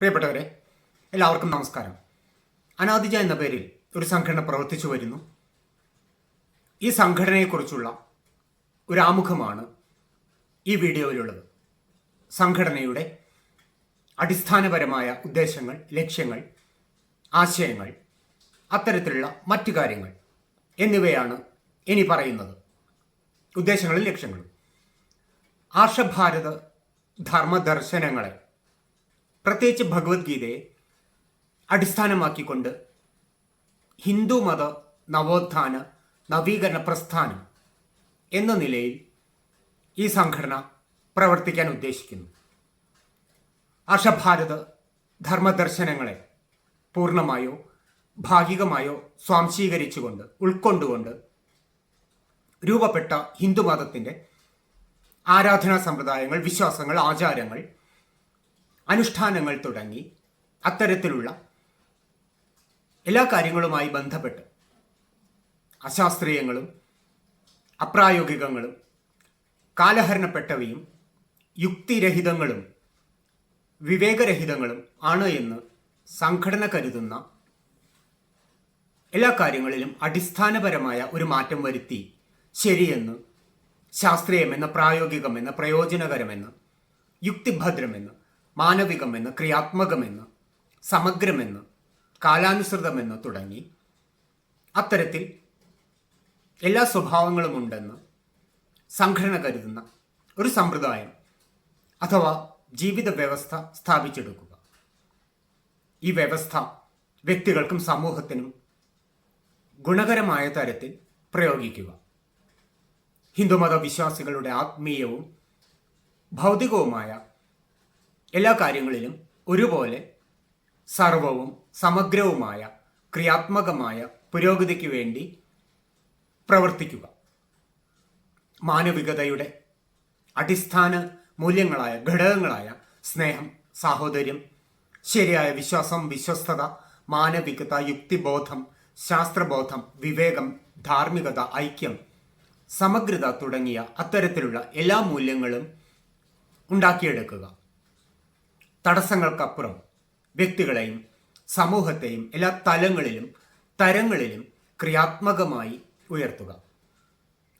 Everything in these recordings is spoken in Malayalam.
പ്രിയപ്പെട്ടവരെ എല്ലാവർക്കും നമസ്കാരം. അനാദിജ എന്ന പേരിൽ ഒരു സംഘടന പ്രവർത്തിച്ചു വരുന്നു. ഈ സംഘടനയെക്കുറിച്ചുള്ള ഒരു ആമുഖമാണ് ഈ വീഡിയോയിലുള്ളത്. സംഘടനയുടെ അടിസ്ഥാനപരമായ ഉദ്ദേശങ്ങൾ ലക്ഷ്യങ്ങൾ ആശയങ്ങൾ അത്തരത്തിലുള്ള മറ്റു കാര്യങ്ങൾ എന്നിവയാണ് ഇനി പറയുന്നത്. ഉദ്ദേശങ്ങളും ലക്ഷ്യങ്ങളും. ആർഷഭാരത ധർമ്മദർശനങ്ങളെ പ്രത്യേകിച്ച് ഭഗവത്ഗീതയെ അടിസ്ഥാനമാക്കിക്കൊണ്ട് ഹിന്ദു മത നവോത്ഥാന നവീകരണ പ്രസ്ഥാനം എന്ന നിലയിൽ ഈ സംഘടന പ്രവർത്തിക്കാൻ ഉദ്ദേശിക്കുന്നു. അഷഭാരത് ധർമ്മദർശനങ്ങളെ പൂർണമായോ ഭാഗികമായോ സ്വാംശീകരിച്ചുകൊണ്ട് ഉൾക്കൊണ്ടുകൊണ്ട് രൂപപ്പെട്ട ഹിന്ദുമതത്തിന്റെ ആരാധനാ സമ്പ്രദായങ്ങൾ വിശ്വാസങ്ങൾ ആചാരങ്ങൾ അനുഷ്ഠാനങ്ങൾ തുടങ്ങി അത്തരത്തിലുള്ള എല്ലാ കാര്യങ്ങളുമായി ബന്ധപ്പെട്ട് അശാസ്ത്രീയങ്ങളും അപ്രായോഗികങ്ങളും കാലഹരണപ്പെട്ടവയും യുക്തിരഹിതങ്ങളും വിവേകരഹിതങ്ങളും ആണ് എന്ന് സംഘടന കരുതുന്ന എല്ലാ കാര്യങ്ങളിലും അടിസ്ഥാനപരമായ ഒരു മാറ്റം വരുത്തി ശരിയെന്ന് ശാസ്ത്രീയമെന്ന് പ്രായോഗികമെന്ന് പ്രയോജനകരമെന്ന് യുക്തിഭദ്രമെന്ന് മാനവികമെന്ന് ക്രിയാത്മകമെന്ന് സമഗ്രമെന്ന് കാലാനുസൃതമെന്ന് തുടങ്ങി. അത്തരത്തിൽ എല്ലാ സ്വഭാവങ്ങളും ഉണ്ടെന്ന് സംഘടന കരുതുന്ന ഒരു സമ്പ്രദായം അഥവാ ജീവിത വ്യവസ്ഥ സ്ഥാപിച്ചെടുക്കുക. ഈ വ്യവസ്ഥ വ്യക്തികൾക്കും സമൂഹത്തിനും ഗുണകരമായ തരത്തിൽ പ്രയോഗിക്കുക. ഹിന്ദുമത വിശ്വാസികളുടെ ആത്മീയവും ഭൗതികവുമായ എല്ലാ കാര്യങ്ങളിലും ഒരുപോലെ സർവവും സമഗ്രവുമായ ക്രിയാത്മകമായ പുരോഗതിക്ക് വേണ്ടി പ്രവർത്തിക്കുക. മാനവികതയുടെ അടിസ്ഥാന മൂല്യങ്ങളായ ഘടകങ്ങളായ സ്നേഹം സാഹോദര്യം ശരിയായ വിശ്വാസം വിശ്വസ്തത മാനവികത യുക്തിബോധം ശാസ്ത്രബോധം വിവേകം ധാർമ്മികത ഐക്യം സമഗ്രത തുടങ്ങിയ അത്തരത്തിലുള്ള എല്ലാ മൂല്യങ്ങളും ഉണ്ടാക്കിയെടുക്കുക. തടസ്സങ്ങൾക്കപ്പുറം വ്യക്തികളെയും സമൂഹത്തെയും എല്ലാ തലങ്ങളിലും തരങ്ങളിലും ക്രിയാത്മകമായി ഉയർത്തുക.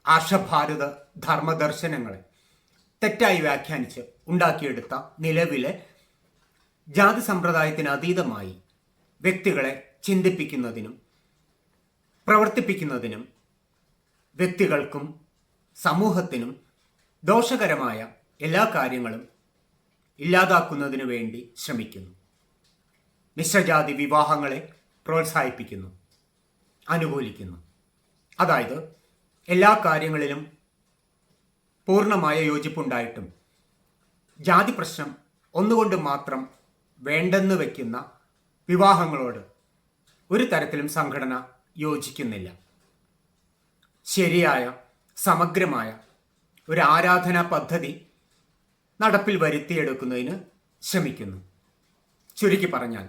ആർഷഭാരത ധർമ്മദർശനങ്ങളെ തെറ്റായി വ്യാഖ്യാനിച്ച് ഉണ്ടാക്കിയെടുത്ത നിലവിലെ ജാതി സമ്പ്രദായത്തിന് അതീതമായി വ്യക്തികളെ ചിന്തിപ്പിക്കുന്നതിനും പ്രവർത്തിപ്പിക്കുന്നതിനും വ്യക്തികൾക്കും സമൂഹത്തിനും ദോഷകരമായ എല്ലാ കാര്യങ്ങളും ഇല്ലാതാക്കുന്നതിനു വേണ്ടി ശ്രമിക്കുന്നു. മിശ്രജാതി വിവാഹങ്ങളെ പ്രോത്സാഹിപ്പിക്കുന്നു അനുകൂലിക്കുന്നു. അതായത് എല്ലാ കാര്യങ്ങളിലും പൂർണമായ യോജിപ്പുണ്ടായിട്ടും ജാതി പ്രശ്നം ഒന്നുകൊണ്ട് മാത്രം വേണ്ടെന്ന് വയ്ക്കുന്ന വിവാഹങ്ങളോട് ഒരു തരത്തിലും സംഘടന യോജിക്കുന്നില്ല. ശരിയായ സമഗ്രമായ ഒരു ആരാധനാ പദ്ധതി നടപ്പിൽ വരുത്തിയെടുക്കുന്നതിന് ശ്രമിക്കുന്നു. ചുരുക്കി പറഞ്ഞാൽ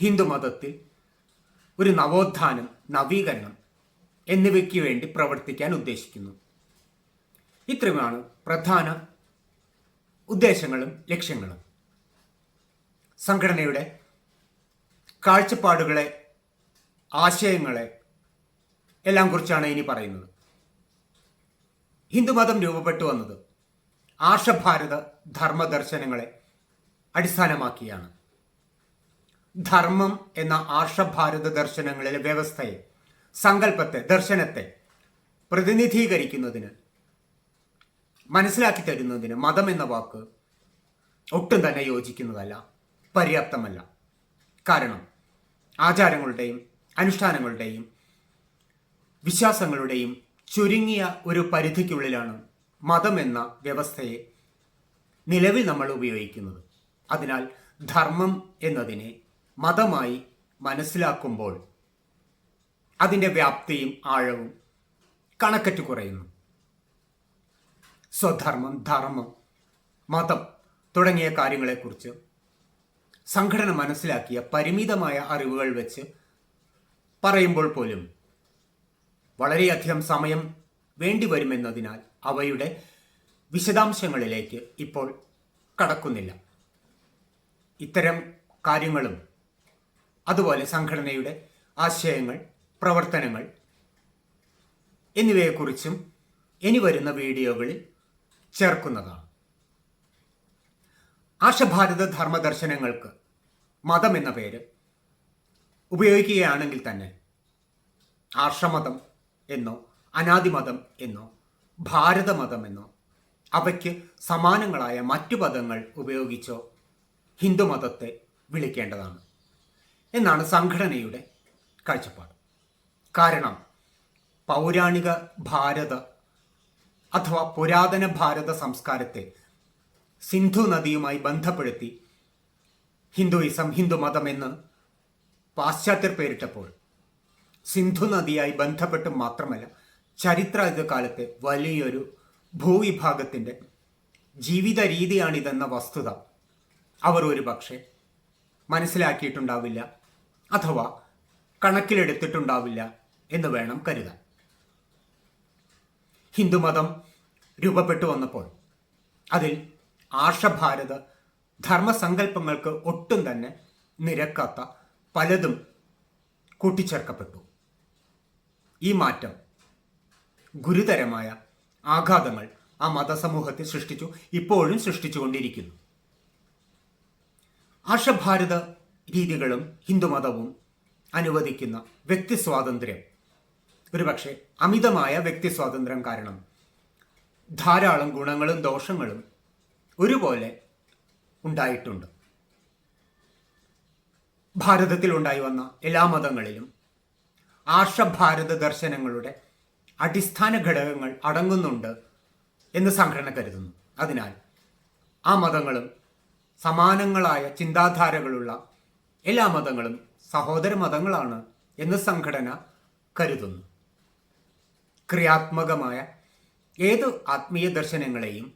ഹിന്ദുമതത്തിൽ ഒരു നവോത്ഥാനം നവീകരണം എന്നിവയ്ക്ക് വേണ്ടി പ്രവർത്തിക്കാൻ ഉദ്ദേശിക്കുന്നു. ഇത്രയുമാണ് പ്രധാന ഉദ്ദേശങ്ങളും ലക്ഷ്യങ്ങളും. സംഘടനയുടെ കാഴ്ചപ്പാടുകളെ ആശയങ്ങളെ എല്ലാം കുറിച്ചാണ് ഇനി പറയുന്നത്. ഹിന്ദുമതം രൂപപ്പെട്ടു വന്നത് ആർഷഭാരത ധർമ്മദർശനങ്ങളെ അടിസ്ഥാനമാക്കിയാണ്. ധർമ്മം എന്ന ആർഷഭാരത ദർശനങ്ങളിലെ വ്യവസ്ഥയെ സങ്കല്പത്തെ ദർശനത്തെ പ്രതിനിധീകരിക്കുന്നതിന് മനസ്സിലാക്കി തരുന്നതിന് മതം എന്ന വാക്ക് ഒട്ടും തന്നെ യോജിക്കുന്നതല്ല പര്യാപ്തമല്ല. കാരണം ആചാരങ്ങളുടെയും അനുഷ്ഠാനങ്ങളുടെയും വിശ്വാസങ്ങളുടെയും ചുരുങ്ങിയ ഒരു പരിധിക്കുള്ളിലാണ് മതം എന്ന വ്യവസ്ഥയെ നിലവിൽ നമ്മൾ ഉപയോഗിക്കുന്നത്. അതിനാൽ ധർമ്മം എന്നതിനെ മതമായി മനസ്സിലാക്കുമ്പോൾ അതിന്റെ വ്യാപ്തിയും ആഴവും കണക്കറ്റ് കുറയുന്നു. സ്വധർമ്മം ധർമ്മം മതം തുടങ്ങിയ കാര്യങ്ങളെക്കുറിച്ച് സംഘടന മനസ്സിലാക്കിയ പരിമിതമായ അറിവുകൾ വെച്ച് പറയുമ്പോൾ പോലും വളരെയധികം സമയം വേണ്ടിവരുമെന്നതിനാൽ അവയുടെ വിശദാംശങ്ങളിലേക്ക് ഇപ്പോൾ കടക്കുന്നില്ല. ഇത്തരം കാര്യങ്ങളും അതുപോലെ സംഘടനയുടെ ആശയങ്ങൾ പ്രവർത്തനങ്ങൾ എന്നിവയെക്കുറിച്ചും ഇനി വരുന്ന വീഡിയോകളിൽ ചേർക്കുന്നതാണ്. ആശഭാരത ധർമ്മദർശനങ്ങൾക്ക് മതം എന്ന പേര് ഉപയോഗിക്കുകയാണെങ്കിൽ തന്നെ ആർഷമതം എന്നോ അനാദിമതം എന്നോ ഭാരതമതം എന്നോ അവയ്ക്ക് സമാനങ്ങളായ മറ്റു പദങ്ങൾ ഉപയോഗിച്ചോ ഹിന്ദുമതത്തെ വിളിക്കേണ്ടതാണ് എന്നാണ് സംഘടനയുടെ കാഴ്ചപ്പാട്. കാരണം പൗരാണിക ഭാരത അഥവാ പുരാതന ഭാരത സംസ്കാരത്തെ സിന്ധു നദിയുമായി ബന്ധപ്പെടുത്തി ഹിന്ദുയിസം ഹിന്ദുമതം എന്ന് പാശ്ചാത്യർ പേരിട്ടപ്പോൾ സിന്ധു നദിയായി ബന്ധപ്പെട്ട് മാത്രമല്ല ചരിത്ര കാലത്തെ വലിയൊരു ഭൂവിഭാഗത്തിന്റെ ജീവിത രീതിയാണിതെന്ന വസ്തുത അവർ ഒരു പക്ഷേ മനസ്സിലാക്കിയിട്ടുണ്ടാവില്ല അഥവാ കണക്കിലെടുത്തിട്ടുണ്ടാവില്ല എന്ന് വേണം കരുതാൻ. ഹിന്ദുമതം രൂപപ്പെട്ടു വന്നപ്പോൾ അതിൽ ആർഷഭാരത ധർമ്മസങ്കല്പങ്ങൾക്ക് ഒട്ടും തന്നെ നിരക്കാത്ത പലതും കൂട്ടിച്ചേർക്കപ്പെട്ടു. ഈ മാറ്റം ഗുരുതരമായ ആഘാതങ്ങൾ ആ മതസമൂഹത്തിൽ സൃഷ്ടിച്ചു ഇപ്പോഴും സൃഷ്ടിച്ചുകൊണ്ടിരിക്കുന്നു. ആർഷഭാരത രീതികളും ഹിന്ദുമതവും അനുവദിക്കുന്ന വ്യക്തി സ്വാതന്ത്ര്യം ഒരുപക്ഷെ അമിതമായ വ്യക്തി സ്വാതന്ത്ര്യം കാരണം ധാരാളം ഗുണങ്ങളും ദോഷങ്ങളും ഒരുപോലെ ഉണ്ടായിട്ടുണ്ട്. ഭാരതത്തിൽ ഉണ്ടായി വന്ന എല്ലാ മതങ്ങളിലും ആർഷഭാരത ദർശനങ്ങളുടെ അടിസ്ഥാന ഘടകങ്ങൾ അടങ്ങുന്നുണ്ട് എന്ന് സംഘടന കരുതുന്നു. അതിനാൽ ആ മതങ്ങളും സമാനങ്ങളായ ചിന്താധാരകളുള്ള എല്ലാ മതങ്ങളും സഹോദര മതങ്ങളാണ് എന്ന് സംഘടന കരുതുന്നു. ക്രിയാത്മകമായ ഏത് ആത്മീയ ദർശനങ്ങളെയും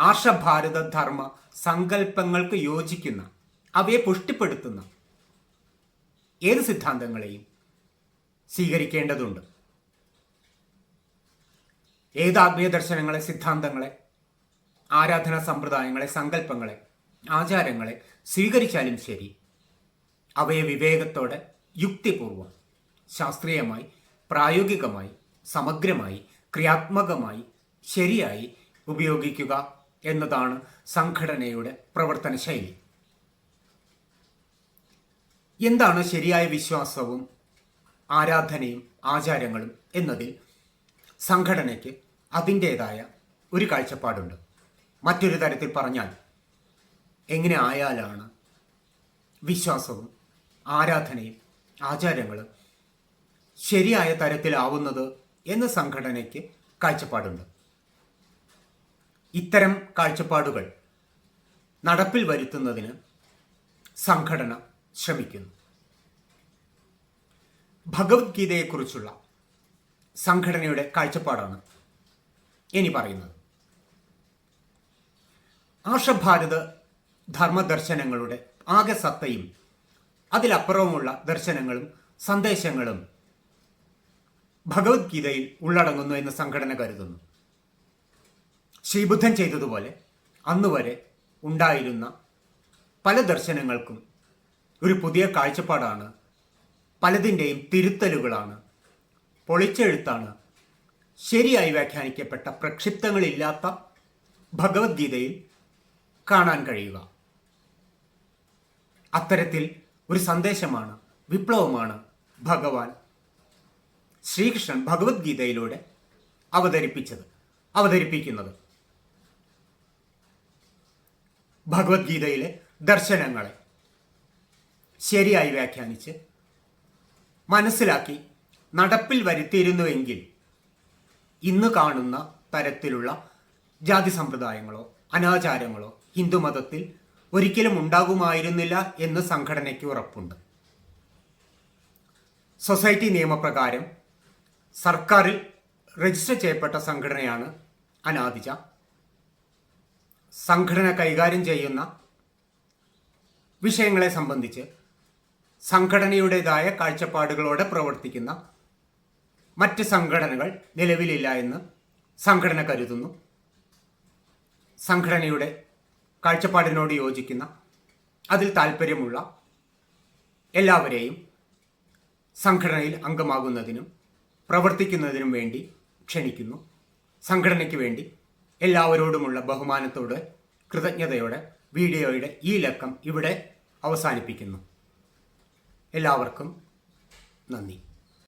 ആർഷഭാരത ധർമ്മ സങ്കല്പങ്ങൾക്ക് യോജിക്കുന്ന അവയെ പുഷ്ടിപ്പെടുത്തുന്ന ഏത് സിദ്ധാന്തങ്ങളെയും സ്വീകരിക്കേണ്ടതുണ്ട്. ഏത് ആത്മീയ ദർശനങ്ങളെ സിദ്ധാന്തങ്ങളെ ആരാധനാ സമ്പ്രദായങ്ങളെ സങ്കല്പങ്ങളെ ആചാരങ്ങളെ സ്വീകരിച്ചാലും ശരി അവയെ വിവേകത്തോടെ യുക്തിപൂർവം ശാസ്ത്രീയമായി പ്രായോഗികമായി സമഗ്രമായി ക്രിയാത്മകമായി ശരിയായി ഉപയോഗിക്കുക എന്നതാണ് സംഘടനയുടെ പ്രവർത്തന ശൈലി എന്താണ് ശരിയായ വിശ്വാസവും ആരാധനയും ആചാരങ്ങളും എന്നതിൽ സംഘടനയ്ക്ക് അതിന്റേതായ ഒരു കാഴ്ചപ്പാടുണ്ട്. മറ്റൊരു തരത്തിൽ പറഞ്ഞാൽ എങ്ങനെ ആയാലാണ് വിശ്വാസവും ആരാധനയും ആചാരങ്ങളും ശരിയായ തരത്തിലാവുന്നത് എന്ന സംഘടനയ്ക്ക് കാഴ്ചപ്പാടുണ്ട്. ഇത്തരം കാഴ്ചപ്പാടുകൾ നടപ്പിൽ വരുത്തുന്നതിന് സംഘടന ശ്രമിക്കുന്നു. ഭഗവത്ഗീതയെക്കുറിച്ചുള്ള സംഘടനയുടെ കാഴ്ചപ്പാടാണ് ഇനി പറയുന്നത്. ആഷഭാരത് ധർമ്മദർശനങ്ങളുടെ ആകെ സത്തയും അതിലപ്പുറവുമുള്ള ദർശനങ്ങളും സന്ദേശങ്ങളും ഭഗവത്ഗീതയിൽ ഉള്ളടങ്ങുന്നു എന്ന് സംഘടന കരുതുന്നു. ശ്രീബുദ്ധൻ ചെയ്തതുപോലെ അന്നുവരെ ഉണ്ടായിരുന്ന പല ദർശനങ്ങൾക്കും ഒരു പുതിയ കാഴ്ചപ്പാടാണ് പലതിന്റെയും തിരുത്തലുകളാണ് പൊളിച്ചെഴുത്താണ് ശരിയായി വ്യാഖ്യാനിക്കപ്പെട്ട പ്രക്ഷിപ്തങ്ങളില്ലാത്ത ഭഗവത്ഗീതയിൽ കാണാൻ കഴിയുക. അത്തരത്തിൽ ഒരു സന്ദേശമാണ് വിപ്ലവമാണ് ഭഗവാൻ ശ്രീകൃഷ്ണൻ ഭഗവത്ഗീതയിലൂടെ അവതരിപ്പിച്ചത് അവതരിപ്പിക്കുന്നത്. ഭഗവത്ഗീതയിലെ ദർശനങ്ങളെ ശരിയായി വ്യാഖ്യാനിച്ച് മനസ്സിലാക്കി നടപ്പിൽ വരുത്തിയിരുന്നുവെങ്കിൽ ഇന്ന് കാണുന്ന തരത്തിലുള്ള ജാതി സമ്പ്രദായങ്ങളോ അനാചാരങ്ങളോ ഹിന്ദുമതത്തിൽ ഒരിക്കലും ഉണ്ടാകുമായിരുന്നില്ല എന്ന് സംഘടനയ്ക്ക് ഉറപ്പുണ്ട്. സൊസൈറ്റി നിയമപ്രകാരം സർക്കാരിൽ രജിസ്റ്റർ ചെയ്യപ്പെട്ട സംഘടനയാണ് അനാദിജ സംഘടന കൈകാര്യം ചെയ്യുന്ന വിഷയങ്ങളെ സംബന്ധിച്ച് സംഘടനയുടേതായ കാഴ്ചപ്പാടുകളോടെ പ്രവർത്തിക്കുന്ന മറ്റ് സംഘടനകൾ നിലവിലില്ല എന്ന് സംഘടന കരുതുന്നു. സംഘടനയുടെ കാഴ്ചപ്പാടിനോട് യോജിക്കുന്ന അതിൽ താല്പര്യമുള്ള എല്ലാവരെയും സംഘടനയിൽ അംഗമാകുന്നതിനും പ്രവർത്തിക്കുന്നതിനും വേണ്ടി ക്ഷണിക്കുന്നു. സംഘടനയ്ക്ക് വേണ്ടി എല്ലാവരോടുമുള്ള ബഹുമാനത്തോടെ കൃതജ്ഞതയോടെ വീഡിയോയുടെ ഈ ലക്കം ഇവിടെ അവസാനിപ്പിക്കുന്നു. എല്ലാവർക്കും നന്ദി.